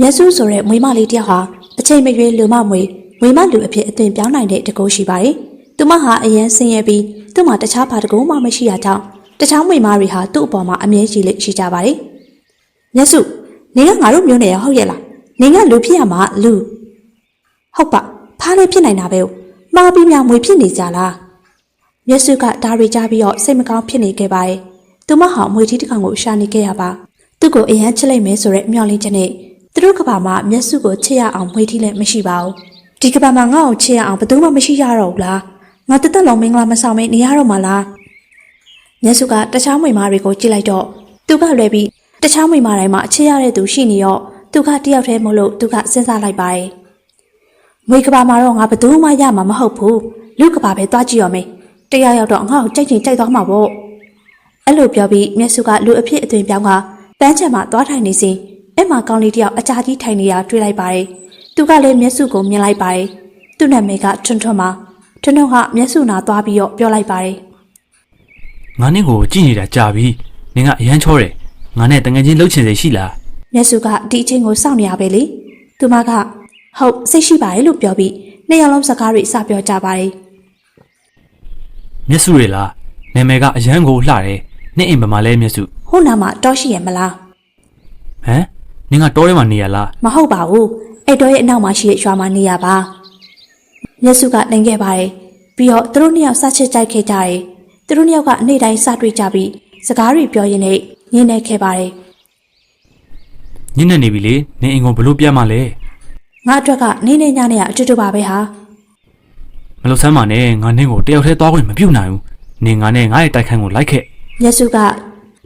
မျက်စုဆိုတဲ့မွေးမလေးတစ်ယောက်ဟာအချိန်မရွေးလူမမွေမွေးမလူအဖြစ်အသွင်ပြောင်းနိုင်တဲ့တကူရှိပါတယ်။သူမဟာအရင်ဆင်းရဲပြီးသူ့မှာတခြားဘာတကူမှမရှိရကြောင်းတခြားမွေးမတွေဟာသူ့အပေါ်မှာအမြဲရှိလိရှိကြပါတယ်။မျက်စုနေကငါတို့မျိုးနယ်ရဟုတ်ရဲ့လား။နေကလူဖြစ်ရမှာလူဟုတ်ပါဖားလေးဖြစ်နိုင်တာပဲ။မှားပြီးများမွေဖြစ်နေကြလား။မျက်စုကဒါရီကြပြီးတော့စိတ်မကောင်းဖြစ်နေခဲ့ပါတယ်။သူမဟာမွေထီးတစ်ကောင်ကိုရှာနေခဲ့ရပါ။သူ့ကိုအရန်ချစ်လိုက်မယ်ဆိုတဲ့မျှော်လင့်ချက်နဲ့ သူတို့ကဘာမှာမျက်စုကိုချစ်ရအောင်မွေထီးလည်းမရှိပါဘူး။ဒီကဘာမှာငါ့ကိုချစ်ရအောင်ဘယ်သူမှမရှိရတော့ဘူးလား။ငါတက်တက်လုံးမင်္ဂလာမဆောင်မနေရတော့မှလား။မျက်စုကတခြားမွေမားတွေကိုကြည့်လိုက်တော့သူကလွယ်ပြီးတခြားမွေမားတိုင်းမှာအချစ်ရတဲ့သူရှိနေတော့သူကတယောက်တည်းမလို့သူကစဉ်းစားလိုက်ပါတယ်။မွေကဘာမှာတော့ငါဘယ်သူမှရမှာမဟုတ်ဘူး။လူကဘာပဲသွားကြည့်ရမယ်။တရားရောက်တော့ငါ့ကိုကြိုက်ချင်ကြိုက်သွားမှာပေါ့။အဲ့လိုပြောပြီးမျက်စုကလူအဖြစ်အသွင်ပြောင်းကပန်းချံမှာသွားထိုင်နေစဉ် အဲ့မှာကောင်းလေးတယောက်အကြာကြီးထိုင်နေတာတွေ့လိုက်ပါတယ်။သူကလည်းမျက်စုကိုမြင်လိုက်ပါတယ်။သူ့နာမည်ကထွန်းထွန်းပါ။ထွန်းထွန်းကမျက်စုနာသွားပြီးတော့ပြောလိုက်ပါတယ်။ငါနဲ့ကိုကြည့်နေတာကြာပြီနင်ကအရန်ချောတယ်ငါနဲ့တငယ်ချင်းလှုပ်ချင်စေရှိလားမျက်စုကဒီအချင်းကိုစောင့်နေရပဲလေသူမကဟုတ်စိတ်ရှိပါတယ်လို့ပြောပြီးနှစ်ယောက်လုံးစကားတွေစပြောကြပါတယ်မျက်စုရလားနာမည်ကအရန်ကိုလှတယ်နေ့အိမ်ပမာလဲမျက်စုဟိုနာမှာတောရှိရမလားဟမ် နင်ကတောထဲမှာနေရလားမဟုတ်ပါဘူးအဲ့တော့ရဲ့အနောက်မှာရှိတဲ့ရွာမှာနေရပါမျက်စုကတင်ခဲ့ပါတယ်ပြီးတော့သူတို့နှစ်ယောက်စချစ်ကြိုက်ခဲ့ကြတယ်သူတို့နှစ်ယောက်ကအနေ့တိုင်းစတွေ့ကြပြီးစကားတွေပြောရင်းနဲ့ညင်းနေခဲ့ပါတယ်ညနေနေပြီလေနင်အိမ်ကိုဘလို့ပြတ်မှလဲငါအတွက်ကနေ့နေ့ညနေကအတူတူပါပဲဟာမလို့ဆမ်းပါနဲ့ငါနင်ကိုတယောက်တည်းသွားခွင့်မပြုတ်နိုင်ဘူးနင်ငါနဲ့ငါရဲ့တိုက်ခန်းကိုလိုက်ခဲ့မျက်စုက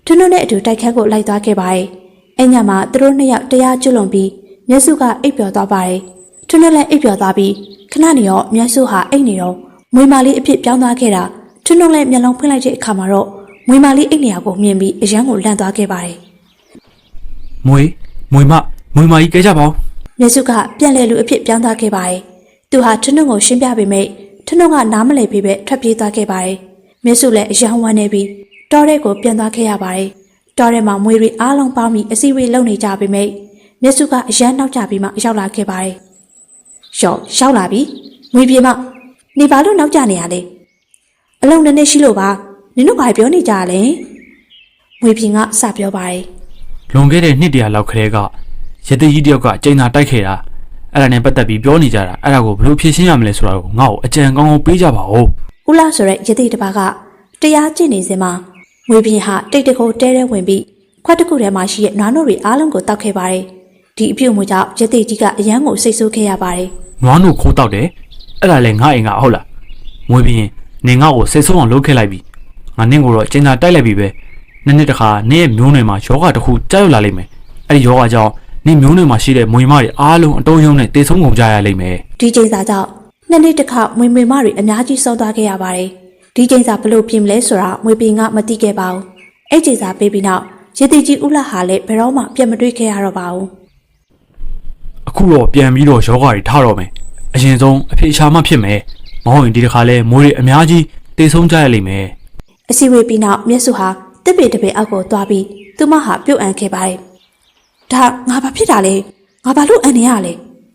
ထွန်းထွန်းနဲ့အတူတိုက်ခန်းကိုလိုက်သွားခဲ့ပါတယ်။ အဲ့ညမှာသူတို့နှစ်ယောက်တရားကျွလွန်ပြီးမျက်စုကအိပ်ပျော်သွားပါတယ်။ထွန်းထွန်းလည်းအိပ်ပျော်သွားပြီးခဏနေတော့မျက်စုဟာအိပ်နေတော့မွေမာလေးအဖြစ်ပြောင်းသွားခဲ့တာထွန်းထွန်းလည်းမျက်လုံးဖွင့်လိုက်တဲ့အခါမှာတော့မွေမာလေးအိပ်နေရကိုမြင်ပြီးအရန်ကိုလန့်သွားခဲ့ပါတယ်မွေမွေမမွေမကြီးကဲကြပါဦး။မျက်စုကပြန်လဲလူအဖြစ်ပြောင်းသွားခဲ့ပါတယ်။သူဟာထွန်းထွန်းကိုရှင်းပြပေမဲ့ထွန်းထွန်းကနားမလည်ပြီးပဲထွက်ပြေးသွားခဲ့ပါတယ်။မျက်စုလည်းအရန်ဝမ်းနေပြီးတောထဲကိုပြန်သွားခဲ့ရပါတယ်။ တောထဲမှာမွေတွေအားလုံးပေါင်းပြီးအစည်းအဝေးလုပ်နေကြပေမဲ့မျက်စုကအရန်နောက်ကျပြီးမှရောက်လာခဲ့ပါတယ်။ရော့ရောက်လာပြီ။မွေပြေမနေပါလို့နောက်ကျနေရလေ။အလုံးနဲ့နဲ့ရှိလို့ပါ။နင်တို့ဘာပြောနေကြလဲ။မွေပြေကစပြောပါတယ်။လွန်ခဲ့တဲ့နှစ်တရာလောက်ခရဲကရသေးကြီးတယောက်ကကျိန်သာတိုက်ခဲ့တာအဲ့ဒါနဲ့ပတ်သက်ပြီးပြောနေကြတာအဲ့ဒါကိုဘလို့ဖြေရှင်းရမလဲဆိုတာကိုငါ့ကိုအကြံကောင်းကောင်းပေးကြပါဦးဦးလာဆိုတဲ့ရသေးတစ်ပါးကတရားကျင့်နေစဉ်မှာ ငွေပြင်းဟာတိတ်တကိုတဲတဲဝင်ပြီးခွက်တစ်ခုထဲမှာရှိတဲ့နွားနို့တွေအားလုံးကိုတောက်ခဲ့ပါတယ်။ဒီအပြုတ်မှုကြောင့်ရသေးကြီးကအယမ်းကိုစိတ်ဆိုးခဲ့ရပါတယ်နွားနို့ခိုးတောက်တယ်အဲ့ဒါလည်းငါအိမ်ကဟုတ်လားမွေးပြီးရင်နင်ငါ့ကိုစိတ်ဆုံးအောင်လုပ်ခဲ့လိုက်ပြီငါနင့်ကိုတော့ကျင်းသာတိုက်လိုက်ပြီပဲနှစ်နှစ်တခါနင့်ရဲ့မျိုးနွယ်မှာယောဂတစ်ခုကြောက်ရောက်လာလိမ့်မယ်အဲ့ဒီယောဂကြောင့်နင့်မျိုးနွယ်မှာရှိတဲ့မွေမတွေအားလုံးအတုံးယုံနဲ့တေဆုံးကုန်ကြရလိမ့်မယ်။ဒီချိန်စာကြောင့်နှစ်နှစ်တစ်ခါမွေမွေမတွေအများကြီးဆုံးသွားခဲ့ရပါတယ်။ ဒီချိန်စာဘလို့ပြင်မလဲဆိုတာမွေပင်ကမသိခဲ့ပါဘူး။အဲ့ချိန်စာပေးပြီးနောက်ရသေးကြီးဦးလာဟာလည်းဘယ်တော့မှပြန်မတွေ့ခဲ့ရတော့ပါဘူးအခုတော့ပြန်ပြီးတော့ယောဂတွေထားတော့မယ်အရင်ဆုံးအဖေရှာမှဖြစ်မယ်မဟုတ်ရင်ဒီတစ်ခါလဲမွေတွေအများကြီးတေဆုံးကြရလိမ့်မယ်။အစီဝေးပြီးနောက်မျက်စုဟာတစ်ပေတစ်ပေအောက်ကိုသွားပြီးသူမဟာပြုတ်အံခဲ့ပါတယ်။ဒါငါဘာဖြစ်တာလဲ။ငါဘာလို့အန်နေရလဲ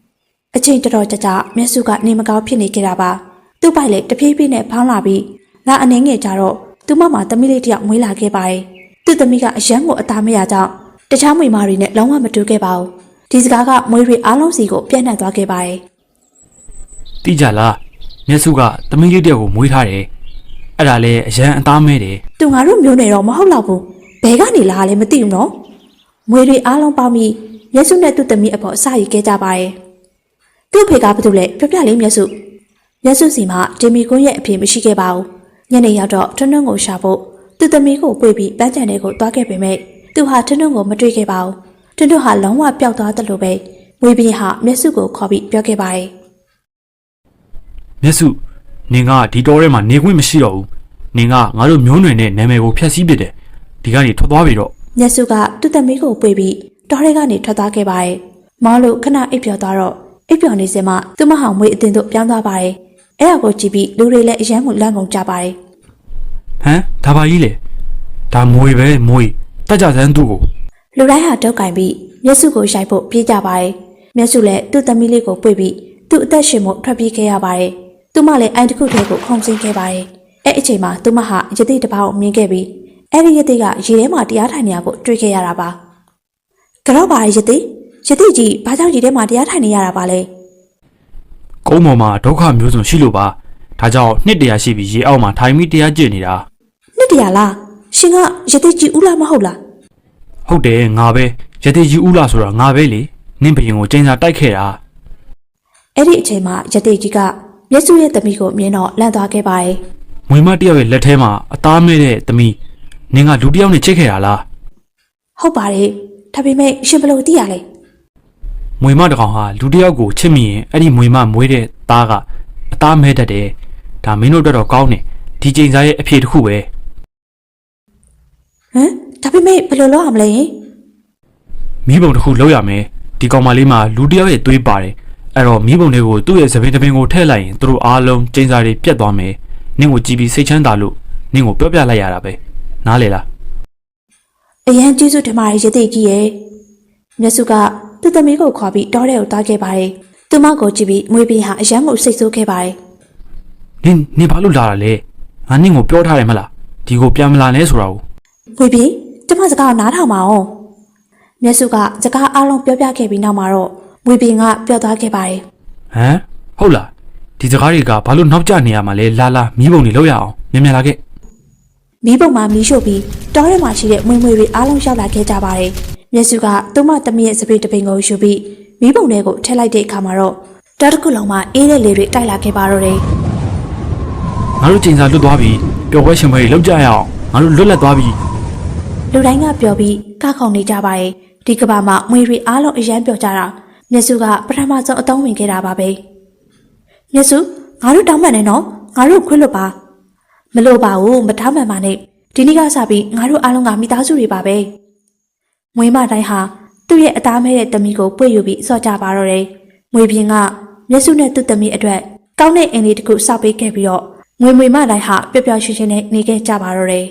။အချိန်တော်တော်ကြာကြာမျက်စုကနေမကောင်းဖြစ်နေကြတာပါ။သူ့ပိုက်လေတဖြည်းဖြည်းနဲ့ဖောင်းလာပြီး လာအနေငယ်ကြတော့သူမမှာသမီးလေးတစ်ယောက်မွေးလာခဲ့ပါတယ်။သူ့သမီးကအယမ်းကိုအသားမရကြောင်းတခြားမွေမာတွေနဲ့လုံးဝမတူခဲ့ပါဘူး။ဒီစကားကမွေတွေအားလုံးစီကိုပြန့်နှံ့သွားခဲ့ပါတယ်။တိကြလားမျက်စုကသမီးလေးတယောက်ကိုမွေးထားတယ်အဲ့ဒါလဲအရန်အသားမဲတယ်သူငါတို့မျိုးနယ်တော့မဟုတ်တော့ဘူးဘဲကနေလာလဲမသိဘူးနော်မွေတွေအားလုံးပေါင်းပြီးမျက်စုနဲ့သူ့သမီးအဖော်အစရီခဲ့ကြပါရဲ့သူ့အဖေကဘာလို့လဲပြပြလေးမျက်စုမျက်စုစီမှာဂျင်မီကွန်းရဲ့အဖေမရှိခဲ့ပါဘူး ညနေရောက်တော့ထွန်းထွန်းကိုရှာဖို့သူ့သမီးကိုပွေပြီးပန်းချန်တွေကိုတွားခဲ့ပေမဲ့သူဟာထွန်းထွန်းကိုမတွေ့ခဲ့ပါဘူးထွန်းထွန်းဟာလုံးဝပျောက်သွားတယ်လို့ပဲမွေပြင်းဟာမျက်စုကိုခေါ်ပြီးပြောခဲ့ပါရဲ့မျက်စုနင်ကဒီတောထဲမှာနေခွင့်မရှိတော့ဘူးနင်ကငါတို့မျိုးနွယ်နဲ့နာမည်ကိုဖျက်ဆီးပစ်တယ်ဒီကနေထွက်သွားပြီတော့မျက်စုကသူ့သမီးကိုပွေပြီးတောထဲကနေထွက်သွားခဲ့ပါတယ်။မောင်လို့ခဏအိပ်ပျော်သွားတော့အိပ်ပျော်နေစင်မှသူ့မဟောင်မွေးအတင်တို့ပြောင်းသွားပါတယ်။ အဲ့ဒါကိုကြည့်ပြီးလူတွေလည်းအယမ်းကိုလန့်ကုန်ကြပါတယ်ဟမ်ဒါပါကြီးလေဒါမွေပဲမွေတက်ကြစမ်းသူ့ကို။လူတိုင်းဟာတောက်ကင်ပြီးမျက်စုကိုရိုက်ဖို့ပြေးကြပါတယ်မျက်စုလည်းသူ့သမီးလေးကိုပွေပြီးသူ့အသက်ရှင်မှုထွက်ပြေးခဲ့ရပါတယ်သူမလည်းအိုင်တစ်ခုတည်းကိုခုန်ဆင်းခဲ့ပါတယ်အဲ့အချိန်မှာသူမဟာယသိတစ်ပါးကိုမြင်ခဲ့ပြီးအဲ့ဒီယသိကရေထဲမှာတရားထိုင်နေရကိုတွေ့ခဲ့ရတာပါကြောက်ပါရဲ့ယသိယသိကြီးဘာကြောင့်ရေထဲမှာတရားထိုင်နေရတာပါလဲ ကုန်းပေါ်မှာဒုက္ခမျိုးစုံရှိလို့ပါဒါကြောင့်နှစ်တရာရှိပြီးရေအောက်မှာထိုင်ပြီးတရားကျင့်နေတာနှစ်တရာလားရှင်ကယသိကြီးဦးလားမဟုတ်လားဟုတ်တယ်ငါပဲရသေးကြီးဦးလာဆိုတာငါပဲလေနင့်ဘရင်ကိုကျင်းစာတိုက်ခဲ့တာအဲ့ဒီအချိန်မှာယသိကြီးကမျက်စုရဲ့သမီးကိုမြင်တော့လန့်သွားခဲ့ပါတယ်ငွေမတယောက်ရဲ့လက်ထဲမှာအသားမဲတဲ့သမီးနင်ကလူတစ်ယောက်နဲ့ချစ်ခဲ့တာလားဟုတ်ပါတယ်ဒါပေမဲ့ရှင်ဘယ်လို့သိရလဲ ငွေမတစ်ကောင်ဟာလူတစ်ယောက်ကိုချစ်မိရင်အဲ့ဒီငွေမမွေးတဲ့သားကအသားမဲတတ်တယ်ဒါမင်းတို့အတွက်တော့ကောင်းတယ်ဒီကျင်းစာရဲ့အဖြေတစ်ခုပဲဟမ်ဒါပေမဲ့ဘယ်လိုလုပ်အောင်မလဲယင်မိဘုံတစ်ခုလောက်ရမယ်ဒီကောင်မလေးမှာလူတစ်ယောက်ရဲ့သွေးပါတယ်အဲ့တော့မိဘုံတွေကိုသူ့ရဲ့သပင်တစ်ပင်ကိုထည့်လိုက်ရင်သူတို့အားလုံးကျင်းစာတွေပြတ်သွားမယ်နင့်ကိုကြည်ပြီးစိတ်ချမ်းသာလို့နင့်ကိုပြောပြလိုက်ရတာပဲနားလေလားအရန်ကျေးဇူးတင်ပါတယ်ယသိကြီးရဲ့မျက်စုက သူ့သမီးကိုခေါ်ပြီးတောထဲကိုတားခဲ့ပါတယ်သူမကိုကြည့်ပြီးမွေးပြီးဟာအရန်ကိုစိတ်ဆိုးခဲ့ပါတယ်နင်နင်ဘာလို့လာတာလဲငါနင့်ကိုပြောထားတယ်မလားဒီကိုပြန်မလာနဲ့ဆိုတာကိုမွေးပြီးကျမစကားကိုနားထောင်ပါအောင်မျက်စုကစကားအလုံးပြောပြခဲ့ပြီးနောက်မှာတော့မွေးပြီးကပြောသွားခဲ့ပါတယ်ဟမ်ဟုတ်လားဒီစကားတွေကဘာလို့နောက်ကျနေရမှာလဲလာလာမိဘုံတွေလောက်ရအောင်မြန်မြန်လာခဲ့မီးပုံမှာမီးရှို့ပြီးတောထဲမှာရှိတဲ့မွေးမွေးတွေအားလုံးရောက်လာခဲ့ကြပါတယ် မျက်စုကသူမသမီးရဲ့စပီးတပင်ကိုယူပြီးမီးပုံထဲကိုထည့်လိုက်တဲ့အခါမှာတော့တောတစ်ခုလုံးမှာအေးတဲ့လေတွေတိုက်လာခဲ့ပါတော့တယ်ငါတို့ကျင်းစာလွတ်သွားပြီပျော်ပွဲရှင်ပွဲတွေလောက်ကြရအောင်ငါတို့လွတ်လပ်သွားပြီလူတိုင်းကပျော်ပြီးကခုန်နေကြပါရဲ့ဒီကဘာမှာမွေတွေအားလုံးအရန်ပျော်ကြတာမျက်စုကပထမဆုံးအသုံးဝင်ခဲ့တာပါပဲမျက်စုငါတို့တောင်းပန်နေနော်ငါတို့ခွင့်လွတ်ပါမလို့ပါဘူးမတောင်းပန်ပါနဲ့ဒီနေ့ကစပြီးငါတို့အားလုံးကမိသားစုတွေပါပဲ မွေးမတိုင်းဟာသူ့ရဲ့အသားမဲတဲ့တမီကိုပွေယူပြီးစော့ကြပါတော့တယ်မွေပြင်းကမျက်စုနဲ့သူ့တမီအတွက်ကောင်းတဲ့အင်လေးတစ်ခုစောက်ပေးခဲ့ပြီးတော့ငွေမွေမတိုင်းဟာပျော်ပျော်ရွှင်ရွှင်နဲ့နေခဲ့ကြပါတော့တယ်